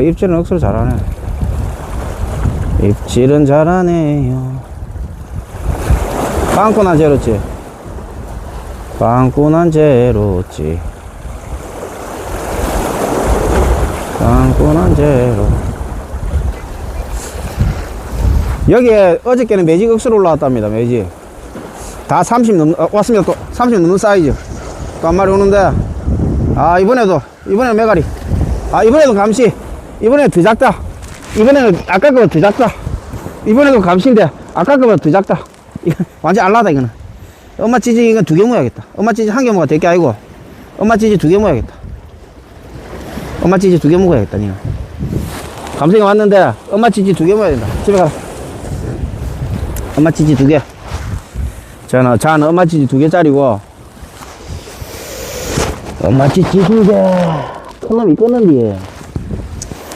입질은 억수로 잘하네. 입질은 잘하네요. 빵꾸난 제로지. 빵꾸난 제로지. 빵꾸난 제로. 여기에 어저께는 매직 억수로 올라왔답니다, 매직. 다 30 넘, 어, 왔습니다, 또. 30 넘는 사이즈. 또 한 마리 오는데. 아, 이번에도, 이번에는 메가리. 아, 이번에도 감시. 이번에 더 작다. 이번에는 아까 거보다 더 작다. 이번에도 감시인데 아까 거보다 더 작다. 이거 완전 알라다 이거는. 엄마 찌지 이건 두 개 모야겠다. 엄마 찌지 한개 먹어야 될게 아니고 엄마 찌지 두개 먹어야겠다. 엄마 찌지 두 개 먹어야겠다 니는. 감성이 왔는데 엄마 찌지 두 개 먹어야 된다. 집에 가라. 엄마 찌지 두 개. 저는 자는 엄마 찌지 두 개짜리고 엄마 찌지 두 개. 큰 놈이 껐는데